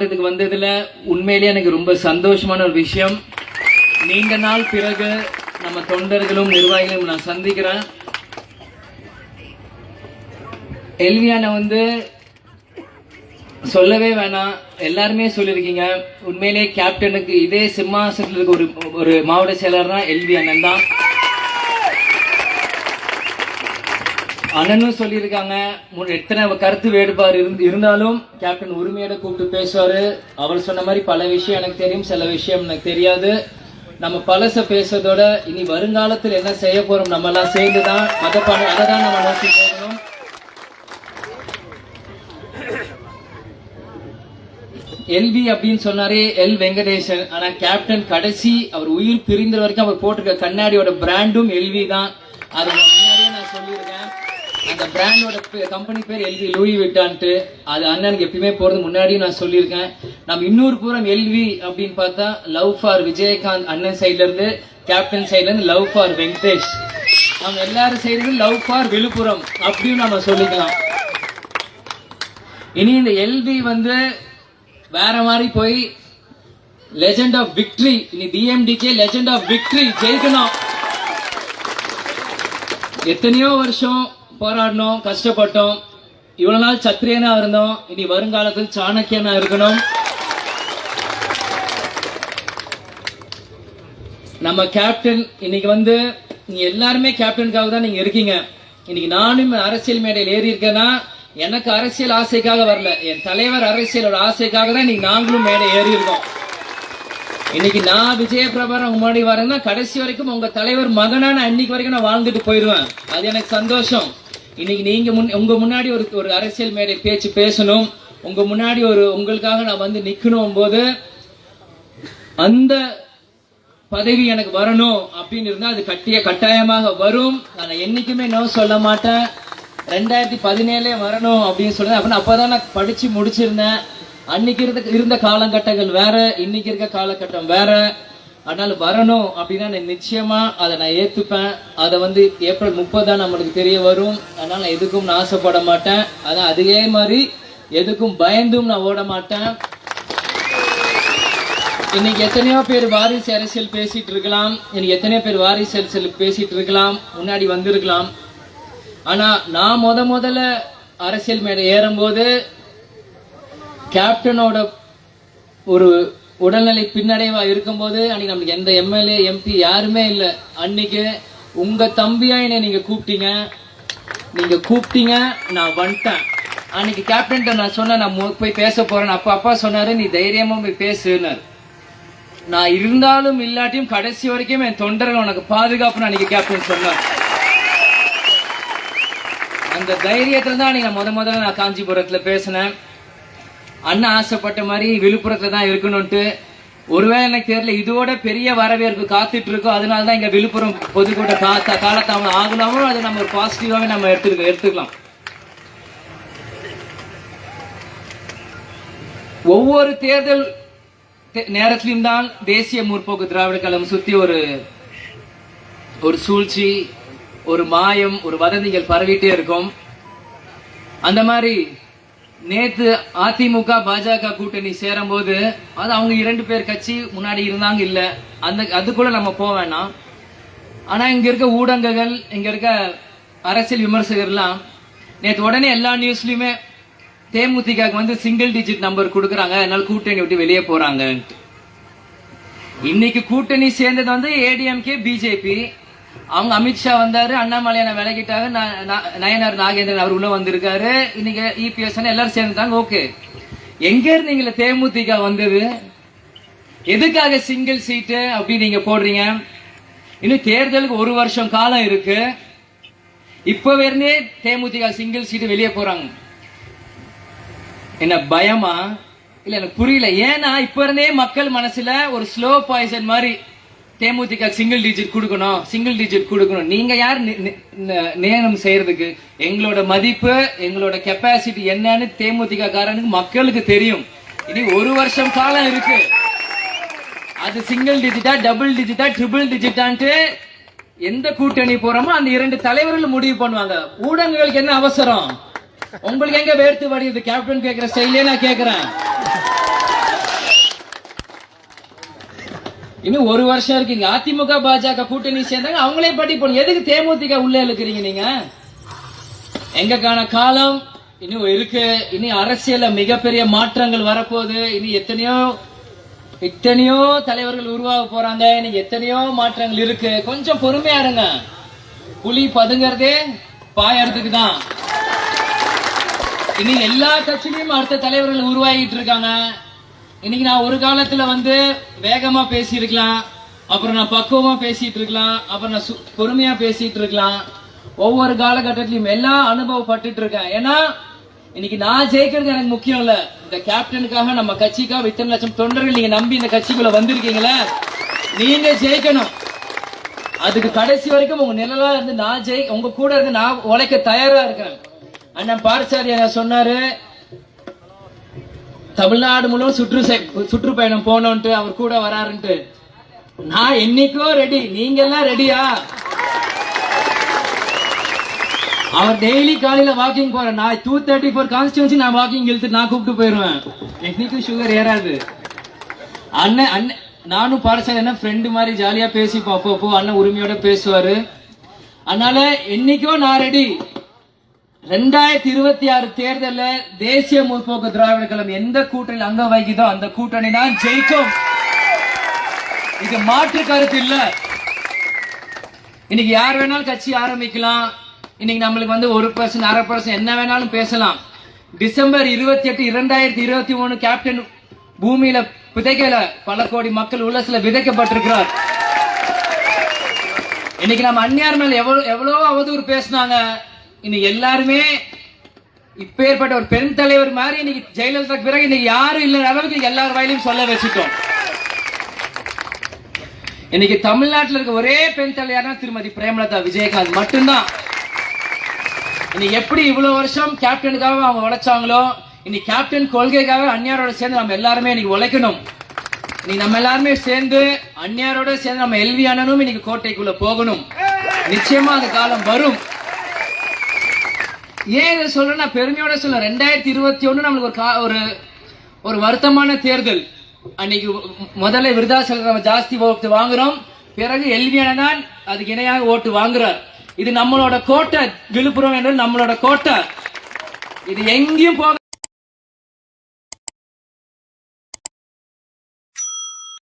மாவட்டத்துக்கு வந்ததுல உண்மையிலேயே எனக்கு ரொம்ப சந்தோஷமான ஒரு விஷயம். நீண்ட நாள் பிறகு நம்ம தொண்டர்களும் நிர்வாகிகளும் நான் சந்திக்கிறேன். எல்வியான வந்து சொல்லவே வேணாம். எல்லாருமே சொல்லியிருக்கீங்க. உண்மையிலே கேப்டனுக்கு இதே சிம்மாசனத்தில் இருக்க ஒரு ஒரு மாவட்ட செயலர்னா எல்வி அண்ணன் தான் அண்ணனும் சொல்லியிருக்காங்க எத்தனை கருத்து வேறுபாடு இருந்து இருந்தாலும் கேப்டன் உரிமையோட கூப்பிட்டு பேசுவாரு. அவர் சொன்ன மாதிரி பல விஷயம் எனக்கு தெரியும் சில விஷயம் எனக்கு தெரியாது. நம்ம பழச பேசுறதோட இனி வருங்காலத்தில் என்ன செய்ய போறோம் நம்ம எல்லாம் சேர்ந்து தான் அதை பண்ண அதை தான் நம்ம நோக்கி போகணும். எல்வி அப்படின்னு சொன்னாரே எல் வெங்கடேசன். ஆனா கேப்டன் கடைசி அவர் உயிர் பிரிந்த வரைக்கும் அவர் போட்டிருக்க கண்ணாடியோட பிராண்டும் எல்வி தான். அது முன்னாடியே நான் சொல்லியிருக்கேன். அந்த பிராண்டோட கம்பெனி பேர் எல்வி லூயி விட்டான்ட்டு அது அண்ணனுக்கு எப்பயுமே போறது முன்னாடியும் நான் சொல்லியிருக்கேன். நம்ம இன்னொரு புறம் எல்வி அப்படின்னு பார்த்தா லவ் ஃபார் விஜயகாந்த் அண்ணன் சைட்ல இருந்து கேப்டன் சைட்ல இருந்து லவ் ஃபார் வெங்கடேஷ் நம்ம எல்லாரும் சைடுல லவ் ஃபார் விழுப்புரம் அப்படின்னு நம்ம சொல்லிக்கலாம். இனி இந்த எல்வி வந்து வேற மாதிரி போய் லெஜெண்ட் ஆஃப் விக்டரி இனி டிஎம்டிகே லெஜெண்ட் ஆஃப் விக்டரி ஜெயிக்கணும். எத்தனையோ வருஷம் போராடினோம் கஷ்டப்பட்டோம். இவ்வளவு நாள் சத்திரியனா இருந்தோம். இனி வருங்காலத்தில் சாணக்கியனா இருக்கணும். நம்ம கேப்டன் இன்னைக்கு வந்து நீங்க எல்லாருமே கேப்டனுக்காக தான் நீங்க இருக்கீங்க. இன்னைக்கு நானும் அரசியல் மேடையில் ஏறி இருக்கேன்னா எனக்கு அரசியல் ஆசைக்காக வரல. என் தலைவர் அரசியலோட ஆசைக்காக தான் இன்னைக்கு நாங்களும் மேடை ஏறி இருக்கோம். இன்னைக்கு நான் விஜய பிரபாரம் முன்னாடி வரேன்னா கடைசி வரைக்கும் உங்க தலைவர் மகனான நான் அன்னைக்கு வரைக்கும் நான் வாழ்ந்துட்டு போயிடுவேன். அது எனக்கு சந்தோஷம். இன்னைக்கு நீங்க முன் உங்க முன்னாடி ஒரு ஒரு அரசியல் மேடை பேச்சு பேசணும். உங்க முன்னாடி ஒரு உங்களுக்காக நான் வந்து நிக்கணும் போது அந்த பதவி எனக்கு வரணும் அப்படின்னு இருந்தா அது கட்டிய கட்டாயமாக வரும். நான் என்னைக்குமே நோ சொல்ல மாட்டேன். ரெண்டாயிரத்தி பதினேழே வரணும் அப்படின்னு சொல்லுவேன் அப்படின்னு அப்பதான் நான் படிச்சு முடிச்சிருந்தேன். அன்னைக்கு இருந்த இருந்த காலகட்டங்கள் வேற. இன்னைக்கு இருக்க காலகட்டம் வேற. அதனால் வரணும் அப்படின்னா நான் நிச்சயமா அதை நான் ஏத்துப்பேன். அதை வந்து ஏப்ரல் முப்பதான் நம்மளுக்கு தெரிய வரும். அதனால நான் எதுக்கும் நான் ஆசைப்பட மாட்டேன். அதான் அதே மாதிரி எதுக்கும் பயந்தும் நான் ஓட மாட்டேன். இன்னைக்கு எத்தனையோ பேர் வாரிசு அரசியல் பேசிட்டு இருக்கலாம். இன்னைக்கு எத்தனையோ பேர் வாரிசு அரசியல் பேசிட்டு இருக்கலாம். முன்னாடி வந்திருக்கலாம். ஆனா நான் முத முதல்ல அரசியல் மேடை ஏறும்போது கேப்டனோட ஒரு உடல்நிலை பின்னடைவா இருக்கும்போது அன்னைக்கு நமக்கு எந்த எம்எல்ஏ எம்பி யாருமே இல்லை. அன்னைக்கு உங்க தம்பியா என்னை நீங்க கூப்பிட்டீங்க. நீங்க கூப்பிட்டீங்க நான் வந்துட்டேன். அன்னைக்கு கேப்டன்ட்ட நான் சொன்னேன் நான் மு- போய் பேச போறேன் அப்பா அப்பா சொன்னாரு நீ தைரியமா போய் பேசுனாரு நான் இருந்தாலும் இல்லாட்டியும் கடைசி வரைக்கும் என் தொண்டர்கள் உனக்கு பாதுகாப்புன்னு அன்னைக்கு கேப்டன் சொன்னார். அந்த தைரியத்துல தான் அன்னைக்கு நான் முத முதல்ல நான் காஞ்சிபுரத்துல பேசினேன். அண்ணா ஆசைப்பட்ட மாதிரி விழுப்புரத்துல தான் இருக்கணும்ட்டு ஒருவேளை எனக்கு தெரியல இதோட பெரிய வரவேற்பு காத்துட்டு இருக்கோம் அதனால தான் இங்க விழுப்புரம் பொதுக்கூட்ட காத்த காலத்தாம ஆகலாமோ அதை நம்ம ஒரு பாசிட்டிவாவே நம்ம எடுத்துக்க எடுத்துக்கலாம். ஒவ்வொரு தேர்தல் தே- நேரத்திலும் தான் தேசிய முற்போக்கு திராவிட கழகம் சுத்தி ஒரு ஒரு சூழ்ச்சி ஒரு மாயம் ஒரு வதந்திகள் பரவிட்டே இருக்கும். அந்த மாதிரி நேத்து அதிமுக பாஜக கூட்டணி சேரும் போது அது அவங்க இரண்டு பேர் கட்சி முன்னாடி இருந்தாங்க இல்ல. அந்த அதுக்குள்ள நம்ம போக வேணாம். ஆனா இங்க இருக்க ஊடகங்கள் இங்க இருக்க அரசியல் விமர்சகர்லாம் நேற்று உடனே எல்லா நியூஸ்லயுமே தேமுதிக வந்து சிங்கிள் டிஜிட் நம்பர் கொடுக்குறாங்க. அதனால கூட்டணி விட்டு வெளியே போறாங்க இன்னைக்கு கூட்டணி சேர்ந்தது வந்து ஏடிஎம்கே பிஜேபி அவங்க அமித்ஷா வந்தாரு அண்ணாமலையான விலகிட்டாங்க ந- ந- நயனார் நாகேந்திரன் அவர் உள்ள வந்திருக்காரு. இன்னைக்கு இபிஎஸ் எல்லாரும் சேர்ந்துட்டாங்க ஓகே. எங்க இருந்தீங்களே தேமுதிக வந்தது? எதுக்காக சிங்கிள் சீட்டு அப்படின்னு நீங்க போடுறீங்க? இன்னும் தேர்தலுக்கு ஒரு வருஷம் காலம் இருக்கு. இப்ப இருந்தே தேமுதிக சிங்கிள் சீட்டு வெளியே போறாங்க. என்ன பயமா? இல்ல எனக்கு புரியல. ஏன்னா இப்ப இருந்தே மக்கள் மனசுல ஒரு ஸ்லோ பாய்சன் மாதிரி தேமுதிக சிங்கிள் டிஜிட் கொடுக்கணும் சிங்கிள் டிஜிட் கொடுக்கணும். நீங்க யார் நேரம் செய்யறதுக்கு? எங்களோட மதிப்பு எங்களோட கெப்பாசிட்டி என்னன்னு தேமுதிக காரனுக்கு மக்களுக்கு தெரியும். இனி ஒரு வருஷம் காலம் இருக்கு. அது சிங்கிள் டிஜிட்டா டபுள் டிஜிட்டா ட்ரிபிள் டிஜிட்டான்ட்டு எந்த கூட்டணி போறோமோ அந்த இரண்டு தலைவர்கள் முடிவு பண்ணுவாங்க. ஊடகங்களுக்கு என்ன அவசரம்? உங்களுக்கு எங்க வேர்த்து வடியுது? கேப்டன் கேக்குற செயலே நான் கேக்குறேன். இன்னும் ஒரு வருஷம் இருக்கீங்க அதிமுக பாஜக கூட்டணி சேர்ந்தாங்க. அவங்களே பட்டி போன எதுக்கு தேமுதிக உள்ளே இழுக்கிறீங்க நீங்க? எங்கக்கான காலம் இன்னும் இருக்கு. இனி அரசியல மிகப்பெரிய மாற்றங்கள் வரப்போகுது. இனி எத்தனையோ எத்தனையோ தலைவர்கள் உருவாக போறாங்க. இன்னைக்கு எத்தனையோ மாற்றங்கள் இருக்கு. கொஞ்சம் பொறுமையா இருங்க. புலி பதுங்கறதே பாயறதுக்கு தான். இனி எல்லா கட்சியிலும் அடுத்த தலைவர்கள் உருவாகிட்டு இருக்காங்க. இன்னைக்கு நான் ஒரு காலத்துல வந்து வேகமா பேசியிருக்கலாம் அப்புறம் நான் பக்குவமா பேசிட்டு இருக்கலாம் அப்புறம் நான் பொறுமையா பேசிட்டு இருக்கலாம் ஒவ்வொரு காலகட்டத்திலையும் எல்லாம் அனுபவப்பட்டுட்டு இருக்கேன் ஏன்னா இன்னைக்கு நான் ஜெயிக்கிறது எனக்கு முக்கியம் இல்ல. இந்த கேப்டனுக்காக நம்ம கட்சிக்காக இத்தனை லட்சம் தொண்டர்கள் நீங்க நம்பி இந்த கட்சிக்குள்ள வந்திருக்கீங்களே நீங்க ஜெயிக்கணும். அதுக்கு கடைசி வரைக்கும் உங்க நிழலா இருந்து நான் ஜெயி உங்க கூட இருந்து நான் உழைக்க தயாரா இருக்கிறேன். அண்ணன் பாரசாரி சொன்னாரு தமிழ்நாடு முழுவதும் சுற்று சுற்றுப்பயணம் போனோன்ட்டு அவர் கூட வராருன்ட்டு. நான் என்னைக்கோ ரெடி நீங்க எல்லாம் ரெடியா அவர் டெய்லி காலையில வாக்கிங் போறேன். நான் டூ தேர்ட்டி ஃபோர் கான்ஸ்டியூன்சி நான் வாக்கிங் இழுத்து நான் கூப்பிட்டு போயிருவேன் என்னைக்கும் சுகர் ஏறாது. அண்ணன் அண்ணன் நானும் பாடசாலை என்ன ஃப்ரெண்டு மாதிரி ஜாலியா பேசிப்போம். அப்போ அண்ணன் உரிமையோட பேசுவாரு. அதனால என்னைக்கோ நான் ரெடி ரெண்டாயிரத்தி இருபத்தி ஆறு தேர்தலில் தேசிய முற்போக்கு திராவிட கழகம் எந்த கூட்டணியில் அங்க வகிதோ அந்த கூட்டணி தான் ஜெயிக்கும். இது மாற்று கருத்து இல்ல. இன்னைக்கு யார் வேணாலும் கட்சி ஆரம்பிக்கலாம். இன்னைக்கு நம்மளுக்கு வந்து ஒரு பர்சன்ட் அரை பர்சன்ட் என்ன வேணாலும் பேசலாம். டிசம்பர் இருபத்தி எட்டு இரண்டாயிரத்தி இருபத்தி மூணு கேப்டன் பூமியில விதைக்கல பல கோடி மக்கள் உள்ளத்துல விதைக்கப்பட்டிருக்கிறார். இன்னைக்கு நம்ம அந்நியார் மேல எவ்வளவு எவ்வளவு அவதூறு பேசினாங்க. இன்னைக்கு எல்லாருமே இப்பேற்பட்ட ஒரு பெண் தலைவர் மாதிரி இன்னைக்கு ஜெயலலிதாக்கு பிறகு இன்னைக்கு யாரும் இல்ல அளவுக்கு எல்லார் வாயிலையும் சொல்ல வச்சுட்டோம். இன்னைக்கு தமிழ்நாட்டில் இருக்க ஒரே பெண் தலைவர்னா திருமதி பிரேமலதா விஜயகாந்த் மட்டும்தான். இன்னைக்கு எப்படி இவ்வளவு வருஷம் கேப்டனுக்காக அவங்க உழைச்சாங்களோ இன்னைக்கு கேப்டன் கொள்கைக்காக அந்நியாரோட சேர்ந்து நம்ம எல்லாருமே இன்னைக்கு உழைக்கணும். இன்னைக்கு நம்ம எல்லாருமே சேர்ந்து அந்நியாரோட சேர்ந்து நம்ம எல்வி அண்ணனும் இன்னைக்கு கோட்டைக்குள்ள போகணும். நிச்சயமா அந்த காலம் வரும். ஏன் இதை சொல்றேன் நான் பெருமையோட சொல்ல ரெண்டாயிரத்தி இருபத்தி ஒண்ணு நம்மளுக்கு ஒரு கா- ஒரு ஒரு வருத்தமான தேர்தல். அன்னைக்கு முதல்ல விருதாசலம் நம்ம ஜாஸ்தி ஓட்டு வாங்குறோம். பிறகு எல்வியான தான் அதுக்கு இணையாக ஓட்டு வாங்குறார். இது நம்மளோட கோட்டை விழுப்புரம் என்பது நம்மளோட கோட்டை. இது எங்கேயும் போக